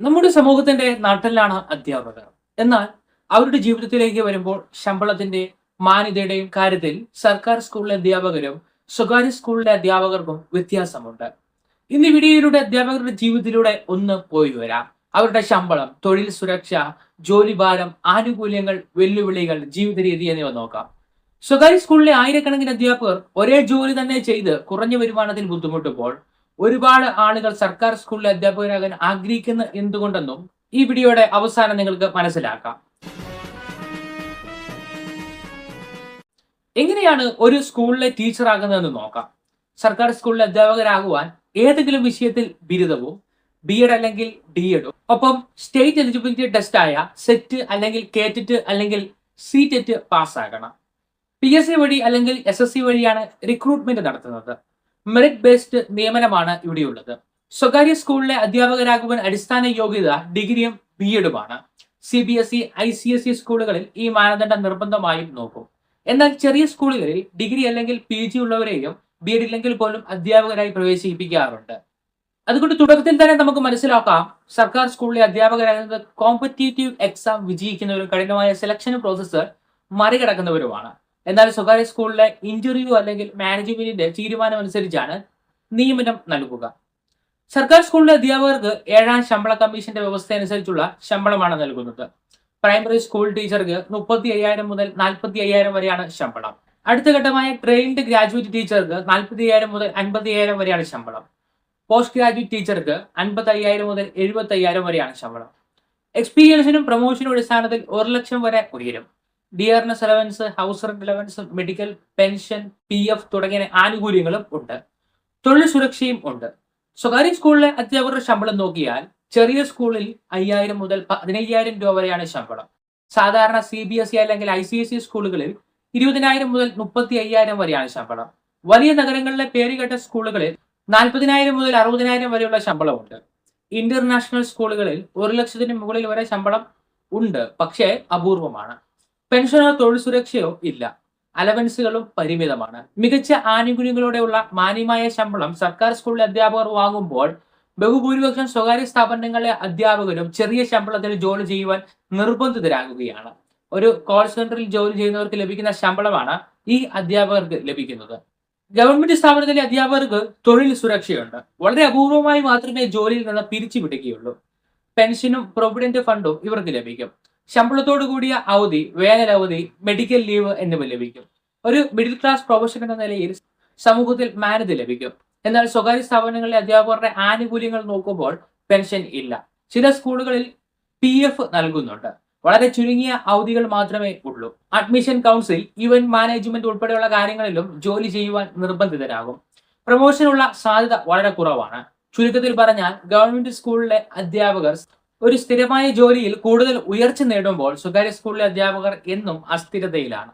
നമ്മുടെ സമൂഹത്തിന്റെ നാട്ടിലാണ് അധ്യാപകർ. എന്നാൽ അവരുടെ ജീവിതത്തിലേക്ക് വരുമ്പോൾ ശമ്പളത്തിന്റെ മാന്യതയുടെയും കാര്യത്തിൽ സർക്കാർ സ്കൂളിലെ അധ്യാപകരും സ്വകാര്യ സ്കൂളിലെ അധ്യാപകർക്കും വ്യത്യാസമുണ്ട്. ഇന്ന് വീഡിയോയിലൂടെ അധ്യാപകരുടെ ജീവിതത്തിലൂടെ ഒന്ന് പോയി വരാം. അവരുടെ ശമ്പളം തൊഴിൽ സുരക്ഷ ജോലിഭാരം ആനുകൂല്യങ്ങൾ വെല്ലുവിളികൾ ജീവിത രീതി എന്നിവ നോക്കാം. സ്വകാര്യ സ്കൂളിലെ ആയിരക്കണക്കിന് അധ്യാപകർ ഒരേ ജോലി തന്നെ ചെയ്ത് കുറഞ്ഞ വരുമാനത്തിൽ ബുദ്ധിമുട്ടുമ്പോൾ ഒരുപാട് ആളുകൾ സർക്കാർ സ്കൂളിലെ അധ്യാപകരാകാൻ ആഗ്രഹിക്കുന്ന എന്തുകൊണ്ടെന്നും ഈ വീഡിയോയുടെ അവസാനം നിങ്ങൾക്ക് മനസ്സിലാക്കാം. എങ്ങനെയാണ് ഒരു സ്കൂളിലെ ടീച്ചർ ആകുന്നതെന്ന് നോക്കാം. സർക്കാർ സ്കൂളിലെ അധ്യാപകരാകുവാൻ ഏതെങ്കിലും വിഷയത്തിൽ ബിരുദവും ബി എഡ് അല്ലെങ്കിൽ ഡി എഡും ഒപ്പം സ്റ്റേറ്റ് എലിജിബിലിറ്റി ടെസ്റ്റ് ആയ സെറ്റ് അല്ലെങ്കിൽ കേറ്ററ്റ് അല്ലെങ്കിൽ സി ടെറ്റ് പാസ്സാകണം പി എസ് സി വഴി അല്ലെങ്കിൽ എസ് എസ് സി വഴിയാണ് റിക്രൂട്ട്മെന്റ് നടത്തുന്നത്. മെറിറ്റ് ബേസ്ഡ് നിയമനമാണ് ഇവിടെയുള്ളത്. സ്വകാര്യ സ്കൂളിലെ അധ്യാപകരാകുവാൻ അടിസ്ഥാന യോഗ്യത ഡിഗ്രിയും B എഡുമാണ് C B S E I C S E സ്കൂളുകളിൽ ഈ മാനദണ്ഡം നിർബന്ധമായും നോക്കും. എന്നാൽ ചെറിയ സ്കൂളുകളിൽ ഡിഗ്രി അല്ലെങ്കിൽ പി ജി ഉള്ളവരെയും ബി എഡ് ഇല്ലെങ്കിൽ പോലും അധ്യാപകരായി പ്രവേശിപ്പിക്കാറുണ്ട്. അതുകൊണ്ട് തുടക്കത്തിൽ തന്നെ നമുക്ക് മനസ്സിലാക്കാം സർക്കാർ സ്കൂളിലെ അധ്യാപകരാകുന്നത് കോമ്പറ്റേറ്റീവ് എക്സാം വിജയിക്കുന്നവരും കഠിനമായ സെലക്ഷൻ പ്രോസസ്സ് മറികടക്കുന്നവരുമാണ്. എന്നാൽ സ്വകാര്യ സ്കൂളിലെ ഇന്റർവ്യൂ അല്ലെങ്കിൽ മാനേജ്മെന്റിന്റെ തീരുമാനം അനുസരിച്ചാണ് നിയമനം നൽകുക. സർക്കാർ സ്കൂളിലെ അധ്യാപകർക്ക് ഏഴാം ശമ്പള കമ്മീഷന്റെ വ്യവസ്ഥ അനുസരിച്ചുള്ള ശമ്പളമാണ് നൽകുന്നത്. പ്രൈമറി സ്കൂൾ ടീച്ചർക്ക് മുപ്പത്തി അയ്യായിരം മുതൽ നാൽപ്പത്തി അയ്യായിരം വരെയാണ് ശമ്പളം. അടുത്ത ഘട്ടമായ ട്രെയിൻഡ് ഗ്രാജുവേറ്റ് ടീച്ചർക്ക് നാൽപ്പത്തി അയ്യായിരം മുതൽ അൻപത്തി അയ്യായിരം വരെയാണ് ശമ്പളം. പോസ്റ്റ് ഗ്രാജുവേറ്റ് ടീച്ചർക്ക് അൻപത്തി അയ്യായിരം മുതൽ എഴുപത്തി അയ്യായിരം വരെയാണ് ശമ്പളം. എക്സ്പീരിയൻസിനും പ്രൊമോഷനും അടിസ്ഥാനത്തിൽ ഒരു ലക്ഷം വരെ ഉയരും. Dearness allowance house rent allowance medical pension P F തുടങ്ങിയ ആനുകൂല്യങ്ങളും ഉണ്ട്. തൊഴിൽ സുരക്ഷയും ഉണ്ട്. സ്വകാര്യ സ്കൂളിലെ അധ്യാപകരുടെ ശമ്പളം നോക്കിയാൽ ചെറിയ സ്കൂളിൽ അയ്യായിരം മുതൽ പതിനയ്യായിരം രൂപ വരെയാണ് ശമ്പളം. സാധാരണ സി ബി എസ് ഇ അല്ലെങ്കിൽ ഐ സി എസ് ഇ സ്കൂളുകളിൽ ഇരുപതിനായിരം മുതൽ മുപ്പത്തി അയ്യായിരം വരെയാണ് ശമ്പളം. വലിയ നഗരങ്ങളിലെ പേരുകേട്ട സ്കൂളുകളിൽ നാൽപ്പതിനായിരം മുതൽ അറുപതിനായിരം വരെയുള്ള ശമ്പളമുണ്ട്. ഇന്റർനാഷണൽ സ്കൂളുകളിൽ ഒരു ലക്ഷത്തിന് മുകളിൽ വരെ ശമ്പളം ഉണ്ട്. പക്ഷേ അപൂർവമാണ്. പെൻഷനോ തൊഴിൽ സുരക്ഷയോ ഇല്ല. അലവൻസുകളും പരിമിതമാണ്. മികച്ച ആനുകൂല്യങ്ങളോടെയുള്ള മാന്യമായ ശമ്പളം സർക്കാർ സ്കൂളിലെ അധ്യാപകർ വാങ്ങുമ്പോൾ ബഹുഭൂരിപക്ഷം സ്വകാര്യ സ്ഥാപനങ്ങളിലെ അധ്യാപകരും ചെറിയ ശമ്പളത്തിൽ ജോലി ചെയ്യുവാൻ നിർബന്ധിതരാകുകയാണ്. ഒരു കോൾ സെന്ററിൽ ജോലി ചെയ്യുന്നവർക്ക് ലഭിക്കുന്ന ശമ്പളമാണ് ഈ അധ്യാപകർക്ക് ലഭിക്കുന്നത്. ഗവൺമെന്റ് സ്ഥാപനത്തിലെ അധ്യാപകർക്ക് തൊഴിൽ സുരക്ഷയുണ്ട്. വളരെ അപൂർവമായി മാത്രമേ ജോലിയിൽ നിന്ന് പിരിച്ചുവിടുകയുള്ളൂ. പെൻഷനും പ്രൊവിഡന്റ് ഫണ്ടും ഇവർക്ക് ലഭിക്കും. ശമ്പളത്തോടു കൂടിയ അവധി വേനൽ അവധി മെഡിക്കൽ ലീവ് എന്നിവ ലഭിക്കും. ഒരു മിഡിൽ ക്ലാസ് പ്രൊഫഷൻ എന്ന നിലയിൽ സമൂഹത്തിൽ മാന്യത ലഭിക്കും. എന്നാൽ സ്വകാര്യ സ്ഥാപനങ്ങളിലെ അധ്യാപകരുടെ ആനുകൂല്യങ്ങൾ നോക്കുമ്പോൾ പെൻഷൻ ഇല്ല. ചില സ്കൂളുകളിൽ പി എഫ് നൽകുന്നുണ്ട്. വളരെ ചുരുങ്ങിയ അവധികൾ മാത്രമേ ഉള്ളൂ. അഡ്മിഷൻ കൗൺസിൽ ഇവന്റ് മാനേജ്മെന്റ് ഉൾപ്പെടെയുള്ള കാര്യങ്ങളിലും ജോലി ചെയ്യുവാൻ നിർബന്ധിതരാകും. പ്രൊമോഷനുള്ള സാധ്യത വളരെ കുറവാണ്. ചുരുക്കത്തിൽ പറഞ്ഞാൽ ഗവൺമെന്റ് സ്കൂളിലെ അധ്യാപകർ ഒരു സ്ഥിരമായ ജോലിയിൽ കൂടുതൽ ഉയർച്ച നേടുമ്പോൾ സ്വകാര്യ സ്കൂളിലെ അധ്യാപകർ എന്നും അസ്ഥിരതയിലാണ്.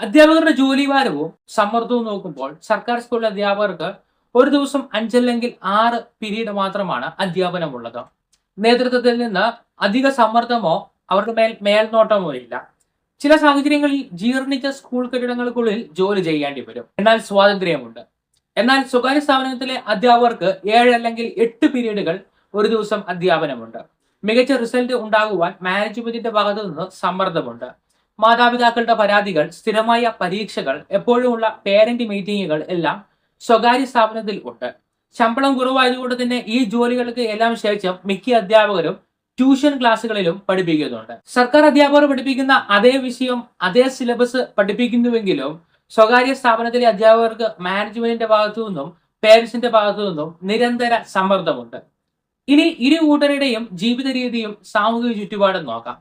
അധ്യാപകരുടെ ജോലിഭാരവും സമ്മർദ്ദവും നോക്കുമ്പോൾ സർക്കാർ സ്കൂളിലെ അധ്യാപകർക്ക് ഒരു ദിവസം അഞ്ചല്ലെങ്കിൽ ആറ് പിരീഡ് മാത്രമാണ് അധ്യാപനമുള്ളത്. നേതൃത്വത്തിൽ നിന്ന് അധിക സമ്മർദ്ദമോ അവർക്ക് മേൽ മേൽനോട്ടമോ ഇല്ല. ചില സാഹചര്യങ്ങളിൽ ജീർണിച്ച സ്കൂൾ കെട്ടിടങ്ങൾക്കുള്ളിൽ ജോലി ചെയ്യേണ്ടി വരും. എന്നാൽ സ്വാതന്ത്ര്യമുണ്ട്. എന്നാൽ സ്വകാര്യ സ്ഥാപനത്തിലെ അധ്യാപകർക്ക് ഏഴ് അല്ലെങ്കിൽ എട്ട് പീരീഡുകൾ ഒരു ദിവസം അധ്യാപനമുണ്ട്. മികച്ച റിസൾട്ട് ഉണ്ടാകുവാൻ മാനേജ്മെന്റിന്റെ ഭാഗത്തു നിന്ന് സമ്മർദ്ദമുണ്ട്. മാതാപിതാക്കളുടെ പരാതികൾ സ്ഥിരമായ പരീക്ഷകൾ എപ്പോഴുമുള്ള പേരന്റ് മീറ്റിങ്ങുകൾ എല്ലാം സ്വകാര്യ സ്ഥാപനത്തിൽ ഉണ്ട്. ശമ്പളം കുറവായതുകൊണ്ട് തന്നെ ഈ ജോലികൾക്ക് എല്ലാം ശേഷം മിക്ക അധ്യാപകരും ട്യൂഷൻ ക്ലാസ്സുകളിലും പഠിപ്പിക്കുന്നുണ്ട്. സർക്കാർ അധ്യാപകർ പഠിപ്പിക്കുന്ന അതേ വിഷയം അതേ സിലബസ് പഠിപ്പിക്കുന്നുവെങ്കിലും സ്വകാര്യ സ്ഥാപനത്തിലെ അധ്യാപകർക്ക് മാനേജ്മെന്റിന്റെ ഭാഗത്തു നിന്നും പേരൻസിന്റെ ഭാഗത്തു നിന്നും നിരന്തര സമ്മർദ്ദമുണ്ട്. ഇനി ഇരു കൂട്ടരുടെയും ജീവിത രീതിയും സാമൂഹിക ചുറ്റുപാടും നോക്കാം.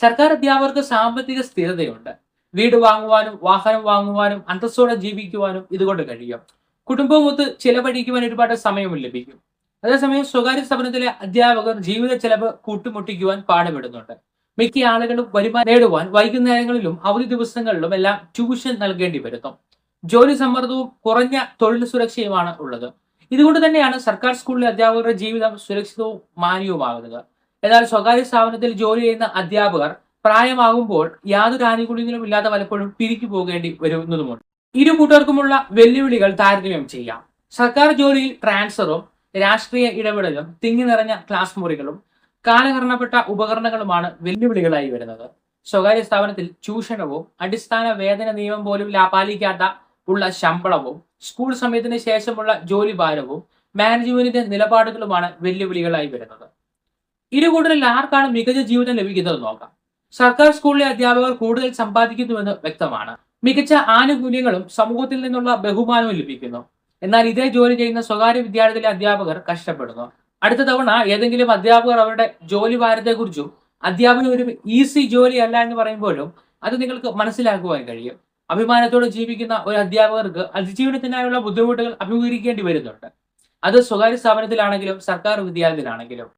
സർക്കാർ അധ്യാപകർക്ക് സാമ്പത്തിക സ്ഥിരതയുണ്ട്. വീട് വാങ്ങുവാനും വാഹനം വാങ്ങുവാനും അന്തസ്സോടെ ജീവിക്കുവാനും ഇതുകൊണ്ട് കഴിയും. കുടുംബമൊത്ത് ചിലവഴിക്കുവാൻ ഒരുപാട് സമയവും ലഭിക്കും. അതേസമയം സ്വകാര്യ സ്ഥാപനത്തിലെ അധ്യാപകർ ജീവിത ചെലവ് കൂട്ടുമുട്ടിക്കുവാൻ പാടുപെടുന്നുണ്ട്. മിക്ക ആളുകളും വരുമാനം നേടുവാൻ വൈകുന്നേരങ്ങളിലും അവധി ദിവസങ്ങളിലും എല്ലാം ട്യൂഷൻ നൽകേണ്ടി വരുന്നു. ജോലി സമ്മർദ്ദവും കുറഞ്ഞ തൊഴിൽ സുരക്ഷയുമാണ് ഉള്ളത്. ഇതുകൊണ്ട് തന്നെയാണ് സർക്കാർ സ്കൂളിലെ അധ്യാപകരുടെ ജീവിതം സുരക്ഷിതവും മാന്യവുമാകുന്നത്. എന്നാൽ സ്വകാര്യ സ്ഥാപനത്തിൽ ജോലി ചെയ്യുന്ന അധ്യാപകർ പ്രായമാകുമ്പോൾ യാതൊരു ആനുകൂല്യങ്ങളും ഇല്ലാതെ പലപ്പോഴും പിരിക്കു പോകേണ്ടി വരുന്നതുമുണ്ട്. ഇരു കൂട്ടർക്കുമുള്ള വെല്ലുവിളികൾ താരതമ്യം ചെയ്യാം. സർക്കാർ ജോലിയിൽ ട്രാൻസ്ഫറും രാഷ്ട്രീയ ഇടപെടലും തിങ്ങി നിറഞ്ഞ ക്ലാസ് മുറികളും കാലഹരണപ്പെട്ട ഉപകരണങ്ങളുമാണ് വെല്ലുവിളികളായി വരുന്നത്. സ്വകാര്യ സ്ഥാപനത്തിൽ ചൂഷണവും അടിസ്ഥാന വേതന നിയമം പോലും ലാ- പാലിക്കാത്ത ഉള്ള ശമ്പളവും സ്കൂൾ സമയത്തിന് ശേഷമുള്ള ജോലി ഭാരവും മാനേജ്മെന്റിന്റെ നിലപാടുകളുമാണ് വെല്ലുവിളികളായി വരുന്നത്. ഇരു കൂടുതൽ ആർക്കാണ് മികച്ച ജീവിതം ലഭിക്കുന്നത് നോക്കാം. സർക്കാർ സ്കൂളിലെ അധ്യാപകർ കൂടുതൽ സമ്പാദിക്കുന്നുവെന്ന് വ്യക്തമാണ്. മികച്ച ആനുകൂല്യങ്ങളും സമൂഹത്തിൽ നിന്നുള്ള ബഹുമാനവും ലഭിക്കുന്നു. എന്നാൽ ഇതേ ജോലി ചെയ്യുന്ന സ്വകാര്യ വിദ്യാലയത്തിലെ അധ്യാപകർ കഷ്ടപ്പെടുന്നു. അടുത്ത തവണ ഏതെങ്കിലും അധ്യാപകർ അവരുടെ ജോലി ഭാരത്തെക്കുറിച്ചും അധ്യാപനം ഒരു ഈസി ജോലി അല്ല എന്ന് പറയുമ്പോഴും അത് നിങ്ങൾക്ക് മനസ്സിലാക്കുവാൻ കഴിയും. അഭിമാനത്തോടെ ജീവിക്കുന്ന ഒരു അധ്യാപകർക്ക് അതിജീവനത്തിനായുള്ള ബുദ്ധിമുട്ടുകൾ അഭിമുഖീകരിക്കേണ്ടി വരുന്നുണ്ട്. അത് സ്വകാര്യ സ്ഥാപനത്തിലാണെങ്കിലും സർക്കാർ വിദ്യാലയത്തിലാണെങ്കിലും.